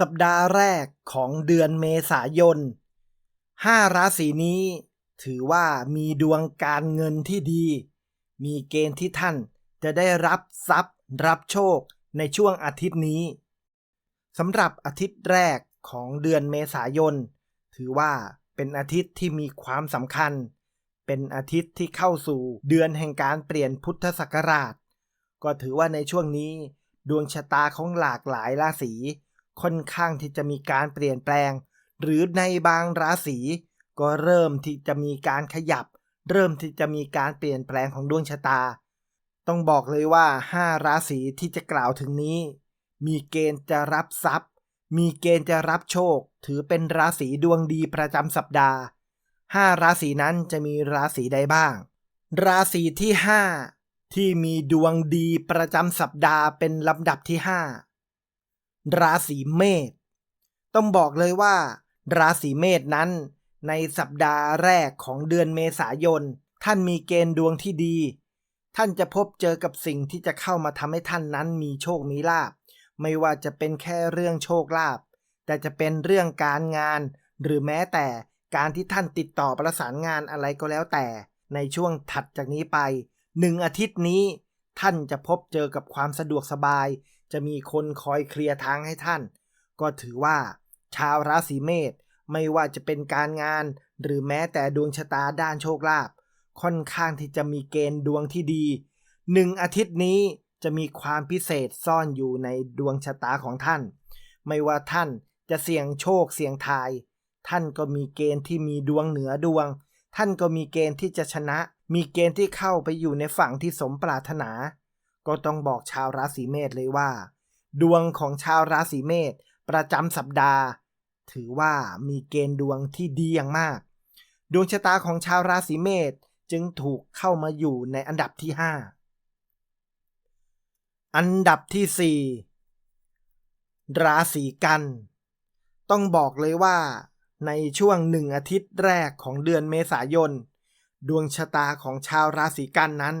สัปดาห์แรกของเดือนเมษายนห้าราศีนี้ ถือว่ามีดวงการเงินที่ดี มีเกณฑ์ที่ท่านจะได้รับทรัพย์รับโชคในช่วงอาทิตย์นี้สำหรับอาทิตย์แรกของเดือนเมษายน ถือว่าเป็นอาทิตย์ที่มีความสำคัญ เป็นอาทิตย์ที่เข้าสู่เดือนแห่งการเปลี่ยนพุทธศักราช ก็ถือว่าในช่วงนี้ ดวงชะตาของหลากหลายราศี ค่อนข้างที่จะมีการเปลี่ยนแปลง หรือในบางราศีก็เริ่มที่จะมีการขยับ เริ่มที่จะมีการเปลี่ยนแปลงของดวงชะตา ต้องบอกเลยว่า 5 ราศีที่จะกล่าวถึงนี้ มีเกณฑ์จะรับทรัพย์ มีเกณฑ์จะรับโชค ถือเป็นราศีดวงดีประจำสัปดาห์ 5 ราศีนั้นจะมีราศีใดบ้าง ราศีที่ 5 ที่มีดวงดีประจำสัปดาห์เป็นลำดับที่ 5 ราศีเมษต้องบอกเลยว่า ราศีเมษนั้น ในสัปดาห์แรกของเดือนเมษายน ท่านมีเกณฑ์ดวงที่ดี ท่านจะพบเจอกับสิ่งที่จะเข้ามาทำให้ท่านนั้นมีโชคมีลาบ ไม่ว่าจะเป็นแค่เรื่องโชคลาภแต่จะเป็นเรื่องการงาน หรือแม้แต่การที่ท่านติดต่อประสานงานอะไรก็แล้วแต่ ในช่วงถัดจากนี้ไปหนึ่งอาทิตย์นี้ ท่านจะพบเจอกับความสะดวกสบาย จะมีคนคอยเคลียร์ทางให้ท่าน ก็ถือว่า ชาวราศีเมษไม่ว่าจะเป็นการงาน หรือแม้แต่ดวงชะตาด้านโชคลาภค่อนข้างที่จะมีเกณฑ์ดวงที่ดีหนึ่งอาทิตย์นี้จะมีความพิเศษซ่อนอยู่ในดวงชะตาของท่าน ไม่ว่าท่านจะเสี่ยงโชคเสี่ยงทาย ท่านก็มีเกณฑ์ที่มีดวงเหนือดวง ท่านก็มีเกณฑ์ที่จะชนะ มีเกณฑ์ที่เข้าไปอยู่ในฝั่งที่สมปรารถนา ก็ต้องบอกชาวราศีเมษเลยว่า ดวงของชาวราศีเมษประจำสัปดาห์ ถือว่ามีเกณฑ์ดวงที่ดีอย่างมาก ดวงชะตาของชาวราศีเมษจึงถูกเข้ามาอยู่ในอันดับที่ 5 อันดับที่ 4 ราศีกัน ต้องบอกเลยว่า ในช่วงหนึ่งอาทิตย์แรกของเดือนเมษายน ดวงชะตาของชาวราศีกันนั้น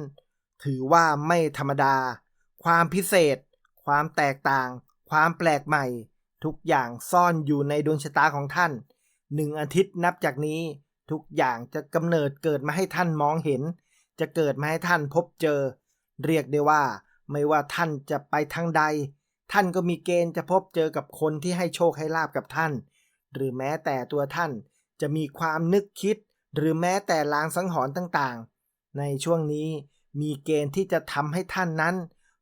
ถือว่าไม่ธรรมดา ความพิเศษ ความแตกต่าง ความแปลกใหม่ ทุกอย่างซ่อนอยู่ในดวงชะตาของท่านหนึ่งอาทิตย์นับจากนี้ ทุกอย่างจะกำเนิดเกิดมาให้ท่านมองเห็น จะเกิดมาให้ท่านพบเจอ เรียกได้ว่า ไม่ว่าท่านจะไปทางใด ท่านก็มีเกณฑ์จะพบเจอกับคนที่ให้โชคให้ลาบกับท่าน หรือแม้แต่ตัวท่านจะมีความนึกคิด หรือแม้แต่ลางสังหรณ์ต่างๆ ในช่วงนี้ มีเกณฑ์ที่จะทำให้ท่านนั้น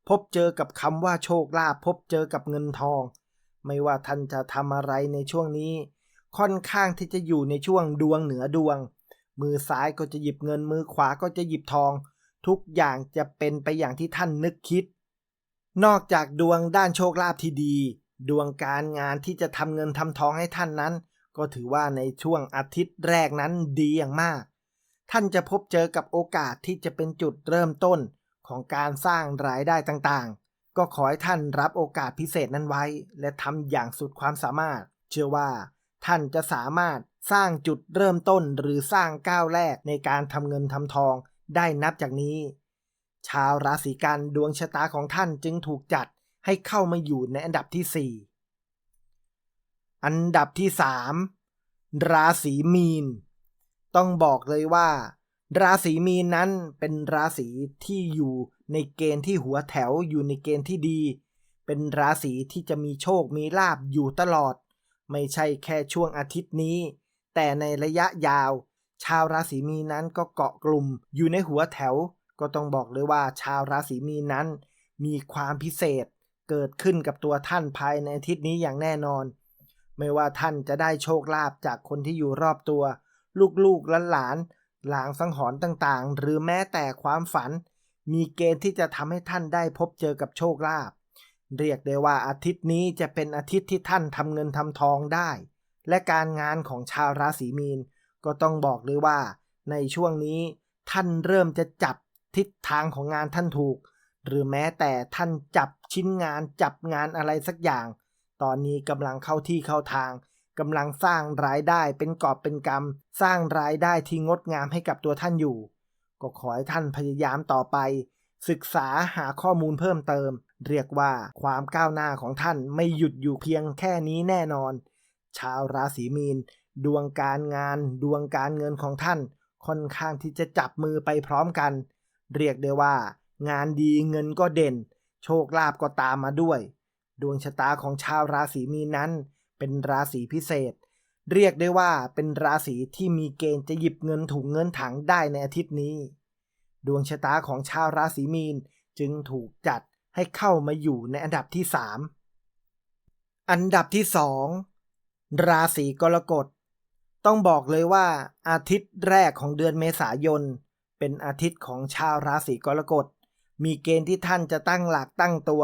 พบเจอกับคำว่าโชคลาภพบเจอกับเงินทอง ไม่ว่าท่านจะทำอะไรในช่วงนี้ ค่อนข้างที่จะอยู่ในช่วงดวงเหนือดวง มือซ้ายก็จะหยิบเงินมือขวาก็จะหยิบทอง ทุกอย่างจะเป็นไปอย่างที่ท่านนึกคิด นอกจากดวงด้านโชคลาภที่ดี ดวงการงานที่จะทำเงินทำทองให้ท่านนั้น ก็ถือว่าในช่วงอาทิตย์แรกนั้นดีอย่างมาก ท่านจะพบเจอกับโอกาสที่จะเป็นจุดเริ่มต้นของการสร้างรายได้ต่างๆ ก็ขอให้ท่านรับโอกาสพิเศษนั้นไว้ และทำอย่างสุดความสามารถ เชื่อว่า ท่านจะสามารถสร้างจุดเริ่มต้นหรือสร้างก้าวแรกในการทำเงินทำทองได้นับจากนี้ ชาวราศีกันดวงชะตาของท่านจึงถูกจัดให้เข้ามาอยู่ในอันดับที่ 4 อันดับที่ 3 ราศีมีน ต้องบอกเลยว่า ราศีมีนนั้นเป็นราศีที่อยู่ในเกณฑ์ที่หัวแถวอยู่ในเกณฑ์ที่ดี เป็นราศีที่จะมีโชคมีลาบอยู่ตลอด ไม่ใช่แค่ช่วงอาทิตย์นี้ แต่ในระยะยาว ชาวราศีมีนนั้นก็เกาะกลุ่มอยู่ในหัวแถว ก็ต้องบอกเลยว่า ชาวราศีมีนนั้น มีความพิเศษเกิดขึ้นกับตัวท่านภายในอาทิตย์นี้อย่างแน่นอน ไม่ว่าท่านจะได้โชคลาภจากคนที่อยู่รอบตัว ลูกๆหลานหลางสังหรณ์ต่างๆ หรือแม้แต่ความฝัน มีเกณฑ์ที่จะทำให้ท่านได้พบเจอกับโชคลาภเรียกได้ว่าอาทิตย์นี้จะเป็นอาทิตย์ที่ท่านทำเงินทำทองได้ และการงานของชาวราศีมีน ก็ต้องบอกเลยว่า ในช่วงนี้ท่านเริ่มจะจับทิศทางของงานท่านถูก หรือแม้แต่ท่านจับชิ้นงานจับงานอะไรสักอย่าง ตอนนี้กำลังเข้าที่เข้าทาง กำลังสร้างรายได้เป็นกอบเป็นกำสร้างรายได้ที่งดงามให้กับตัวท่านอยู่ ก็ขอให้ท่านพยายามต่อไป ศึกษาหาข้อมูลเพิ่มเติม เรียกว่าความก้าวหน้าของท่านไม่หยุดอยู่เพียงแค่นี้แน่นอน ชาวราศีมีน ดวงการงาน ดวงการเงินของท่าน ค่อนข้างที่จะจับมือไปพร้อมกัน เรียกได้ว่า งานดีเงินก็เด่น โชคลาภก็ตามมาด้วย ดวงชะตาของชาวราศีมีนนั้น เป็นราศีพิเศษ เรียกได้ว่าเป็นราศีที่มีเกณฑ์จะหยิบเงินถุงเงินถังได้ในอาทิตย์นี้ ดวงชะตาของชาวราศีมีนจึงถูกจัดให้เข้ามาอยู่ในอันดับที่ 3 อันดับที่ 2 ราศีกรกฎ ต้องบอกเลยว่าอาทิตย์แรกของเดือนเมษายน เป็นอาทิตย์ของชาวราศีกรกฎ มีเกณฑ์ที่ท่านจะตั้งหลักตั้งตัว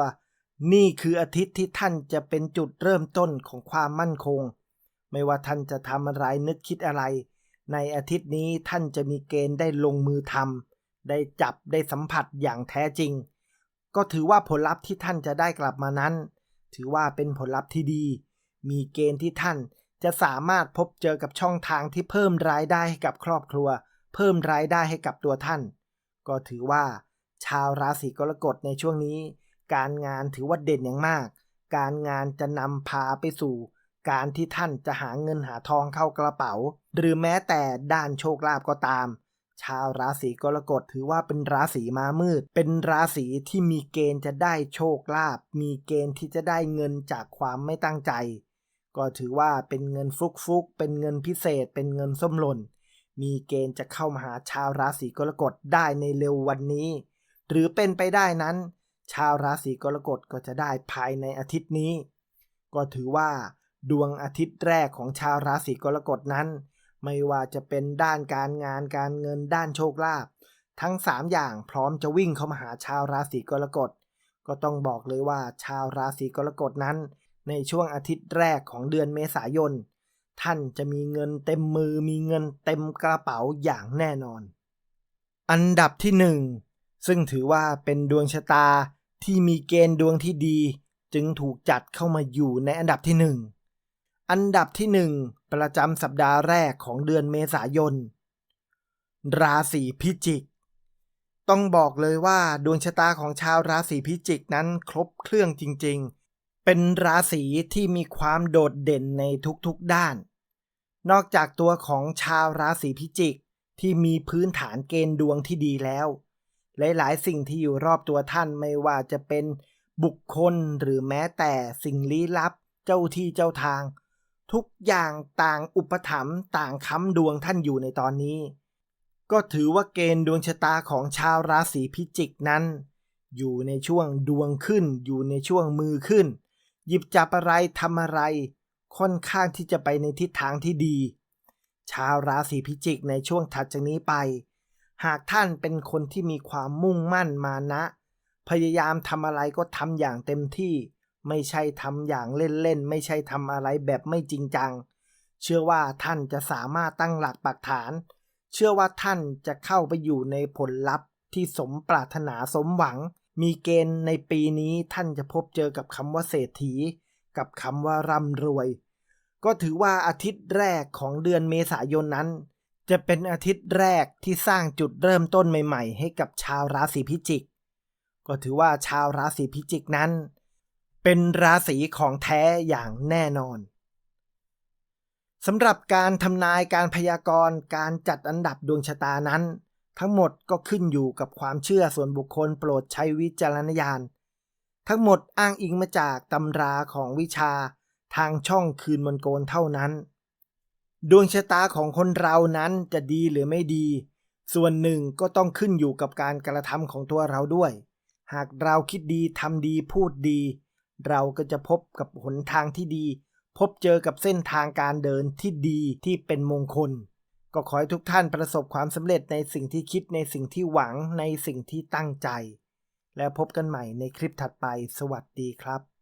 นี่คืออาทิตย์ที่ท่านจะเป็นจุดเริ่มต้นของความมั่นคง ไม่ว่าท่านจะทำอะไรนึกคิดอะไร ในอาทิตย์นี้ท่านจะมีเกณฑ์ได้ลงมือทำได้จับได้สัมผัสอย่างแท้จริง ก็ถือว่าผลลัพธ์ที่ท่านจะได้กลับมานั้น ถือว่าเป็นผลลัพธ์ที่ดี มีเกณฑ์ที่ท่านจะสามารถพบเจอกับช่องทางที่เพิ่มรายได้ให้กับครอบครัว เพิ่มรายได้ให้กับตัวท่าน ก็ถือว่า ชาวราศีกรกฎในช่วงนี้ การงานถือว่าเด่นอย่างมาก การงานจะนำพาไปสู่ การที่ท่านจะหาเงินหาทองเข้ากระเป๋า หรือแม้แต่ด้านโชคลาภก็ตาม ชาวราศีกรกฎถือว่าเป็นราศีมามืด เป็นราศีที่มีเกณฑ์จะได้โชคลาภมีเกณฑ์ที่จะได้เงินจากความไม่ตั้งใจ ก็ถือว่าเป็นเงินฟุกฟุกเป็นเงินพิเศษ เป็นเงินส้มหล่นมีเกณฑ์จะเข้ามาหาชาวราศีกรกฎได้ในเร็ววันนี้ หรือเป็นไปได้นั้น ชาวราศีกรกฎก็จะได้ภายในอาทิตย์นี้ ก็ถือว่าดวงอาทิตย์แรกของชาวราศีกรกฎนั้น ไม่ว่าจะเป็นด้านการงานการเงินด้านโชคลาภทั้ง 3 อย่างพร้อมจะวิ่งเข้ามาหาชาวราศีกรกฎก็ต้องบอกเลยว่าชาวราศีกรกฎนั้น ในช่วงอาทิตย์แรกของเดือนเมษายน ท่านจะมีเงินเต็มมือมีเงินเต็มกระเป๋าอย่างแน่นอน อันดับที่หนึ่งซึ่งถือว่าเป็นดวงชะตา ที่มีเกณฑ์ดวงที่ดีจึงถูกจัดเข้ามาอยู่ในอันดับที่หนึ่งอันดับที่หนึ่งประจำสัปดาห์แรกของเดือนเมษายน ราศีพิจิก ต้องบอกเลยว่าดวงชะตาของชาวราศีพิจิกนั้นครบเครื่องจริง ๆ เป็นราศีที่มีความโดดเด่นในทุกๆด้าน นอกจากตัวของชาวราศีพิจิกที่มีพื้นฐานเกณฑ์ดวงที่ดีแล้ว หลาย ๆ สิ่งที่อยู่รอบตัวท่านไม่ว่าจะเป็นบุคคลหรือแม้แต่สิ่งลี้ลับ เจ้าที่เจ้าทาง ทุกอย่างต่างอุปถัมภ์ต่างค้ำดวงท่านอยู่ในตอนนี้ ก็ถือว่าเกณฑ์ดวงชะตาของชาวราศีพิจิกนั้น อยู่ในช่วงดวงขึ้น อยู่ในช่วงมือขึ้น หยิบจับอะไรทำอะไร ค่อนข้างที่จะไปในทิศทางที่ดี ชาวราศีพิจิกในช่วงถัดจากนี้ไป หากท่านเป็นคนที่มีความมุ่งมั่นมานะ พยายามทำอะไรก็ทำอย่างเต็มที่ ไม่ใช่ทำอย่างเล่นๆ ไม่ใช่ทำอะไรแบบไม่จริงจัง เชื่อว่าท่านจะสามารถตั้งหลักปักฐาน เชื่อว่าท่านจะเข้าไปอยู่ในผลลัพธ์ที่สมปรารถนาสมหวัง มีเกณฑ์ในปีนี้ท่านจะพบเจอกับคำว่าเศรษฐี กับคำว่าร่ำรวย ก็ถือว่าอาทิตย์แรกของเดือนเมษายนนั้น จะเป็นอาทิตย์แรกที่สร้างจุดเริ่มต้นใหม่ ๆ ให้กับชาวราศีพิจิก ก็ถือว่าชาวราศีพิจิกนั้น เป็นราศีของแท้อย่างแน่นอนสำหรับการทำนายการพยากรณ์การจัดอันดับดวงชะตานั้น ทั้งหมดก็ขึ้นอยู่กับความเชื่อส่วนบุคคลโปรดใช้วิจารณญาณ ทั้งหมดอ้างอิงมาจากตำราของวิชาทางช่องคืนมนโกนเท่านั้น ดวงชะตาของคนเรานั้นจะดีหรือไม่ดี ส่วนหนึ่งก็ต้องขึ้นอยู่กับการกระทำของตัวเราด้วย หากเราคิดดีทำดีพูดดี เราก็จะพบกับหนทางที่ดี พบเจอกับเส้นทางการเดินที่ดีที่เป็นมงคล ก็ขอให้ทุกท่านประสบความสำเร็จในสิ่งที่คิดในสิ่งที่หวังในสิ่งที่ตั้งใจ แล้วพบกันใหม่ในคลิปถัดไป สวัสดีครับ